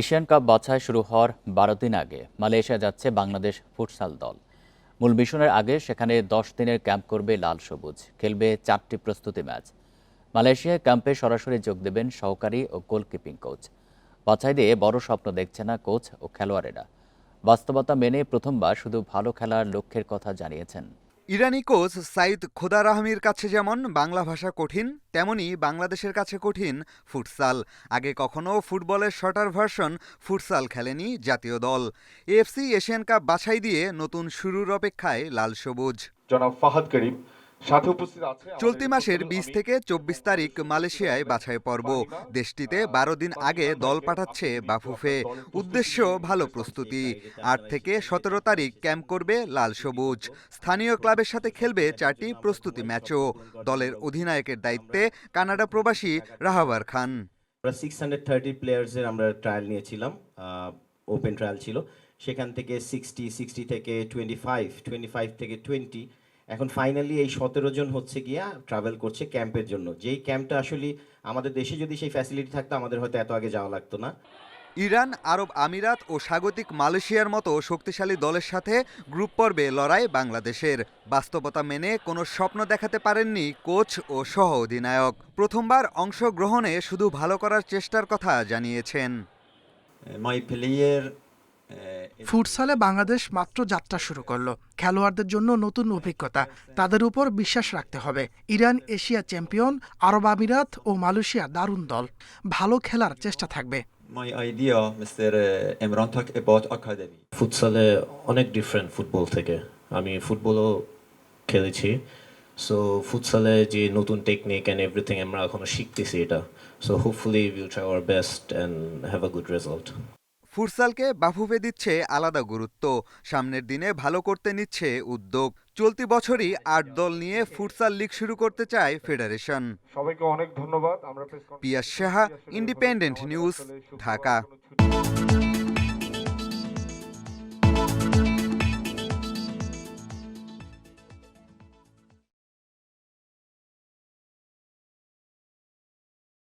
Asian cup বাছাই শুরু হওয়ার বারো দিন আগে মালয়েশিয়া যাচ্ছে বাংলাদেশ ফুটসাল দল। মূল মিশনের আগে সেখানে দশ দিনের ক্যাম্প করবে লাল সবুজ। খেলবে চারটি প্রস্তুতি ম্যাচ। মালয়েশিয়ায় ক্যাম্পে সরাসরি যোগ দেবেন সহকারী ও গোলকিপিং কোচ। বাছাই দিয়ে বড় স্বপ্ন দেখছে না কোচ ও খেলোয়াড়েরা। বাস্তবতা মেনে প্রথমবার শুধু ভালো খেলার লক্ষ্যের কথা জানিয়েছেন ইরানি কোচ সাইদ খোদার রাহমির কাছে যেমন বাংলা ভাষা কঠিন, তেমনি বাংলাদেশের কাছে কঠিন ফুটসাল। আগে কখনও ফুটবলের শর্টার ভার্সন ফুটসাল খেলেনি জাতীয় দল। এফসি এশিয়ান কাপ বাছাই দিয়ে নতুন শুরুর অপেক্ষায় লাল সবুজ। জনাব ফাহাদ করিম সাথে উপস্থিত আছে চলতি মাসের বিশ থেকে চব্বিশ তারিখ মালয়েশিয়ায় বাছাই পর্ব। দেশটিতে বারো দিন আগে দল পাঠাচ্ছে বাফুফে। উদ্দেশ্য ভালো প্রস্তুতি। আট থেকে সতেরো তারিখ ক্যাম্প করবে লাল সবুজ। স্থানীয় ক্লাবের সাথে খেলবে চারটি প্রস্তুতি ম্যাচও। দলের অধিনায়কের দায়িত্বে কানাডা প্রবাসী রাহাবার খান। আমরা সিক্স হান্ড্রেড থার্টি প্লেয়ার্সের আমরা ট্রায়াল নিয়েছিলাম ওপেন ট্রায়াল ছিল। সেখান থেকে সিক্সটি সিক্সটি থেকে টোয়েন্টি ফাইভ টোয়েন্টি ফাইভ থেকে টোয়েন্টি এখন ফাইনালি এই সতেরো জন হচ্ছে গিয়া ট্রাভেল করছে ক্যাম্পের জন্য। যেই ক্যাম্পটা আসলে আমাদের দেশে যদি সেই ফ্যাসিলিটি থাকতো আমাদের হয়তো এত আগে যাওয়া লাগতো না। ইরান আরব আমিরাত ও স্বাগতিক মালয়েশিয়ার মতো শক্তিশালী দলের সাথে গ্রুপ পর্বে লড়াই বাংলাদেশের। বাস্তবতা মেনে কোনো স্বপ্ন দেখাতে পারেননি কোচ ও সহ অধিনায়ক প্রথমবার অংশগ্রহণে শুধু ভালো করার চেষ্টার কথা জানিয়েছেন। Player uh, ফুটসালে বাংলাদেশ মাত্র যাত্রা শুরু করল। খেলোয়াড়দের জন্য নতুন অভিজ্ঞতা। তাদের উপর বিশ্বাস রাখতে হবে। ইরান এশিয়া চ্যাম্পিয়ন আরব আমিরাত ও মালয়েশিয়া দারুণ দল। ভালো খেলার চেষ্টা থাকবে। My idea Mr. uh, Imran talk about academy. ফুটসালে অনেক ডিফারেন্ট ফুটবল থেকে। আমি ফুটবলও খেলেছি। সো ফুটসালে যে নতুন টেকনিক অ্যান্ড এভরিথিং আমরা এখনও শিখতেছি এটা। So hopefully will try our best and have a good result ফুটসালকে BAFUFE দিচ্ছে আলাদা গুরুত্ব। সামনের দিনে ভালো করতে নিচ্ছে উদ্যোগ। চলতি বছরই আট দল নিয়ে ফুটসাল লিগ শুরু করতে চায় ফেডারেশন। সবাইকে অনেক ধন্যবাদ। আমরা পিয়াস সাহা ইন্ডিপেন্ডেন্ট নিউজ ঢাকা।